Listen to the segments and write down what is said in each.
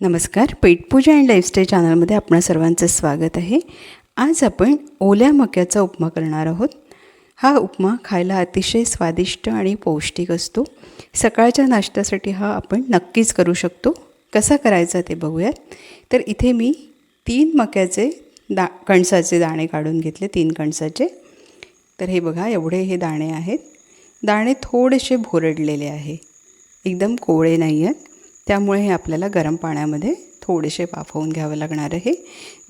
नमस्कार. पेटपूजा and lifestyle चॅनलमध्ये आपणा सर्वांचं स्वागत आहे. आज आपण ओल्या मक्याचा उपमा करणार आहोत. हा उपमा खायला अतिशय स्वादिष्ट आणि पौष्टिक असतो. सकाळच्या नाश्त्यासाठी हा आपण नक्कीच करू शकतो. कसा करायचा ते बघूयात. तर इथे मी तीन मक्याचे दा कणसाचे दाणे काढून घेतले तीन कणसाचे. तर हे बघा एवढे हे दाणे आहेत. दाणे थोडेसे भोरडलेले आहे. एकदम कोवळे नाही आहेत त्यामुळे हे आपल्याला गरम पाण्यामध्ये थोडेसे वाफवून घ्यावं लागणार आहे.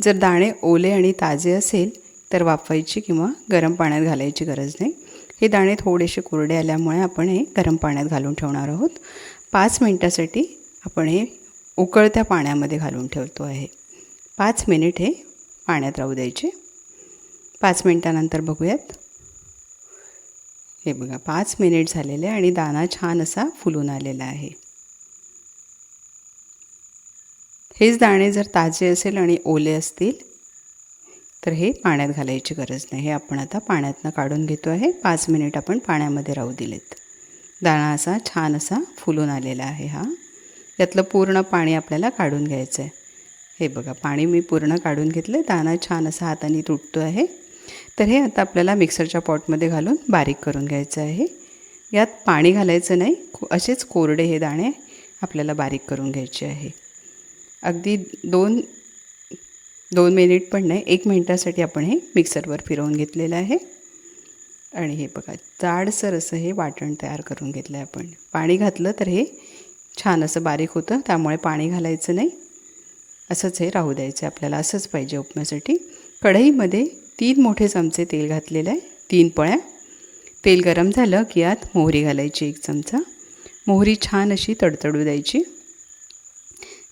जर दाणे ओले आणि ताजे असेल तर वाफवायची किंवा गरम पाण्यात घालायची गरज नाही. हे दाणे थोडेसे कोरडे आल्यामुळे आपण हे गरम पाण्यात घालून ठेवणार आहोत. पाच मिनटासाठी आपण हे उकळत्या पाण्यामध्ये घालून ठेवतो आहे. पाच मिनिट हे पाण्यात राहू द्यायचे. पाच मिनटानंतर बघूयात. हे बघा पाच मिनिट झालेले आणि दाणा छान असा फुलून आलेला आहे. हेच दाणे जर ताजे असेल आणि ओले असतील तर हे पाण्यात घालायची गरज नाही. हे आपण आता पाण्यातनं काढून घेतो आहे. पाच मिनिट आपण पाण्यामध्ये राहू दिलेत. दाणा असा छान असा फुलून आलेला आहे हा. यातलं पूर्ण पाणी आपल्याला काढून घ्यायचं आहे. हे बघा पाणी मी पूर्ण काढून घेतलं दाणा छान असा हाताने तुटतो आहे. तर हे आता आपल्याला मिक्सरच्या पॉटमध्ये घालून बारीक करून घ्यायचं आहे. यात पाणी घालायचं नाही. असेच कोरडे हे दाणे आपल्याला बारीक करून घ्यायचे आहे. अगदी दोन दोन मिनिट पण नाही एक मिनटासाठी आपण हे मिक्सरवर फिरवून घेतलेलं आहे. आणि हे बघा जाडसर असं हे वाटण तयार करून घेतलं आहे आपण. पाणी घातलं तर हे छान असं बारीक होतं त्यामुळे पाणी घालायचं नाही. असंच हे राहू द्यायचं आपल्याला असंच पाहिजे उपम्यासाठी. कढईमध्ये तीन मोठे चमचे तेल घातलेलं आहे तीन पळ्या. तेल गरम झालं की यात मोहरी घालायची एक चमचा. मोहरी छान अशी तडतडू द्यायची.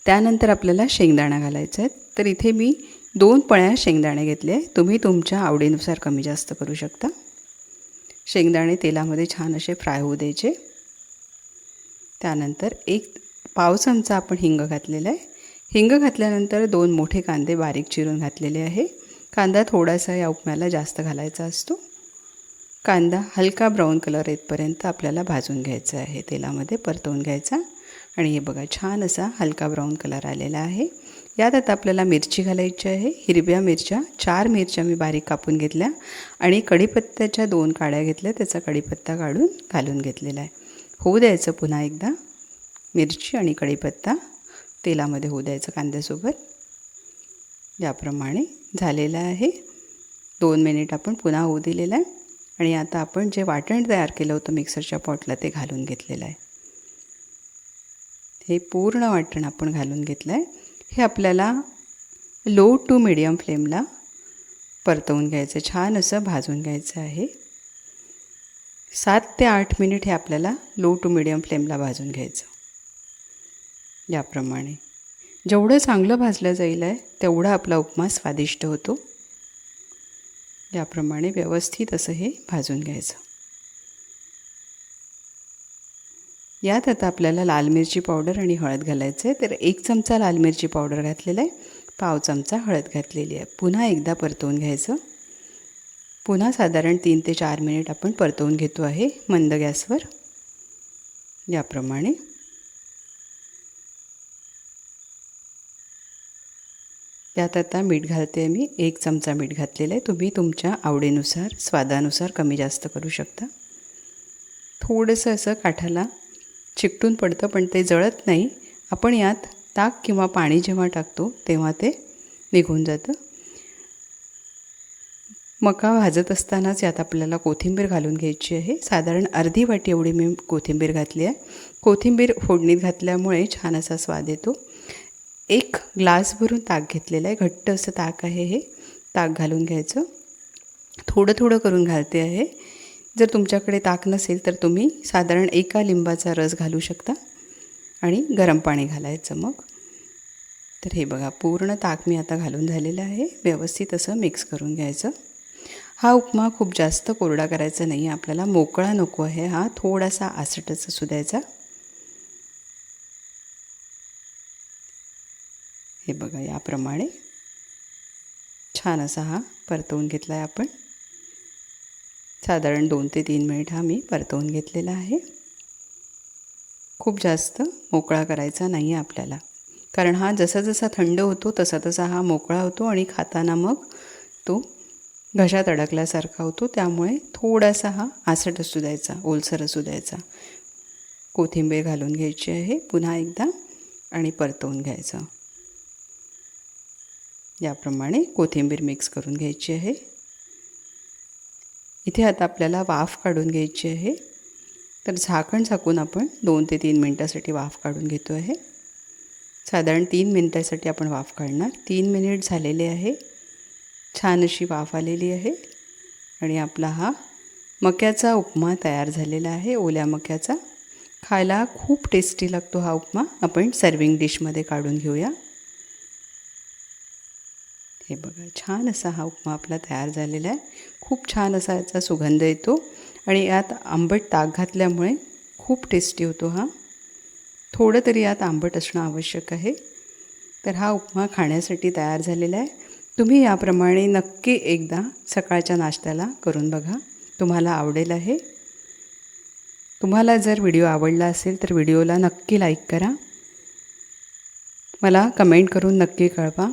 त्यानंतर आपल्याला शेंगदाणा घालायचा आहे. तर इथे मी दोन पळ्या शेंगदाणे घेतले आहे. तुम्ही तुमच्या आवडीनुसार कमी जास्त करू शकता. शेंगदाणे तेलामध्ये छान असे फ्राय होऊ द्यायचे. त्यानंतर एक पाव चमचा आपण हिंग घातलेला आहे. हिंग घातल्यानंतर दोन मोठे कांदे बारीक चिरून घातलेले आहे. कांदा थोडासा या उपम्याला जास्त घालायचा असतो. कांदा हलका ब्राऊन कलर येतपर्यंत आपल्याला भाजून घ्यायचा आहे. तेलामध्ये परतवून घ्यायचा. आणि हे बघा छान असा हलका ब्राऊन कलर आलेला आहे. यात आता आपल्याला मिरची घालायची आहे. हिरव्या मिरच्या चार मिरच्या मी बारीक कापून घेतल्या आणि कढीपत्त्याच्या दोन काड्या घेतल्या. त्याचा कढीपत्ता काढून घालून घेतलेला आहे. होऊ द्यायचं पुन्हा एकदा. मिरची आणि कढीपत्ता तेलामध्ये होऊ द्यायचं कांद्यासोबत. याप्रमाणे झालेलं आहे. दोन मिनिट आपण पुन्हा होऊ दिलेलं आहे. आणि आता आपण जे वाटण तयार केलं होतं मिक्सरच्या पॉटला ते घालून घेतलेलं आहे. हे पूर्ण वाटण आपण घालून घेतलं आहे हे आपल्याला लो टू मिडियम फ्लेमला परतवून घ्यायचं छान असं भाजून घ्यायचं आहे. सात ते आठ मिनिट हे आपल्याला लो टू मिडियम फ्लेमला भाजून घ्यायचं. याप्रमाणे. जेवढं चांगलं भाजलं जाईल आहे तेवढा आपला उपमा स्वादिष्ट होतो. याप्रमाणे व्यवस्थित असं हे भाजून घ्यायचं. यात आता आपल्याला लाल मिरची पावडर आणि हळद घालायचं आहे तर एक चमचा लाल मिरची पावडर घातलेला आहे. पाव चमचा हळद घातलेली आहे. पुन्हा एकदा परतवून घ्यायचं. पुन्हा साधारण तीन ते चार मिनिट आपण परतवून घेतो आहे मंद गॅसवर. याप्रमाणे. यात आता मीठ घालते मी. एक चमचा मीठ घातलेलं आहे. तुम्ही तुमच्या आवडीनुसार स्वादानुसार कमी जास्त करू शकता. थोडंसं असं काठाला चिकटून पडतं पण ते जळत नाही. आपण यात ताक किंवा पाणी जेव्हा टाकतो तेव्हा ते निघून जातं. मका भाजत असतानाच यात आपल्याला कोथिंबीर घालून घ्यायची आहे. साधारण अर्धी वाटी एवढी मी कोथिंबीर घातली आहे. कोथिंबीर फोडणीत घातल्यामुळे छान असा स्वाद येतो. एक ग्लास भरून ताक घेतलेलं आहे. घट्ट असं ताक आहे हे. ताक घालून घ्यायचं. थोडं थोडं करून घालते आहे. जर तुमच्याकडे ताक नसेल तर तुम्ही साधारण एका लिंबाचा रस घालू शकता आणि गरम पाणी घालायचं मग. तर हे बघा पूर्ण ताक मी आता घालून झालेलं आहे. व्यवस्थित असं मिक्स करून घ्यायचं. हा उपमा खूप जास्त कोरडा करायचा नाही आपल्याला मोकळा नको आहे हा थोडासा आसटच असू द्यायचा. हे बघा याप्रमाणे छान असा हा परतवून घेतला आहे आपण. साधारण दोन ते तीन मिनिट हा मी परतवून घेतलेला आहे. खूप जास्त मोकळा करायचा नाही आहे आपल्याला. कारण हा जसा जसा थंड होतो तसा तसा हा मोकळा होतो आणि खाताना मग तो घशात अडकल्यासारखा होतो. त्यामुळे थोडासा हा आसट असू द्यायचा ओलसर असू द्यायचा. कोथिंबीर घालून घ्यायची आहे पुन्हा एकदा आणि परतवून घ्यायचं. याप्रमाणे कोथिंबीर मिक्स करून घ्यायची आहे. इथे आता आपल्याला वाफ काढून घ्यायची आहे. तर झाकण झाकून आपण दोन ते तीन मिनटासाठी वाफ काढून घेतो आहे. साधारण तीन मिनटासाठी आपण वाफ काढणार. तीन मिनिट झालेले आहे. छान अशी वाफ आलेली आहे. आणि आपला हा मक्याचा उपमा तयार झालेला आहे. ओल्या मक्याचा. खायला खूप टेस्टी लागतो हा उपमा. आपण सर्विंग डिशमध्ये काढून घेऊया. हे बघा छान असा हा उपमा आपला तयार झालेला आहे. खूप छान असा याचा सुगंध येतो. आणि यात आंबट ताक घातल्यामुळे खूप टेस्टी होतो हा. थोडं तरी यात आंबट असणं आवश्यक आहे. तर हा उपमा खाण्यासाठी तयार झालेला आहे. तुम्ही याप्रमाणे नक्की एकदा सकाळच्या नाश्त्याला करून बघा. तुम्हाला आवडेल आहे. तुम्हाला जर व्हिडिओ आवडला असेल तर व्हिडिओला नक्की लाईक करा. मला कमेंट करून नक्की कळवा.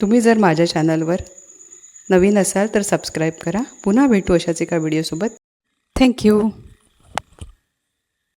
तुम्ही जर माझ्या चॅनलवर नवीन असाल तर सबस्क्राईब करा. पुन्हा भेटू अशाच एका व्हिडिओसोबत. थँक्यू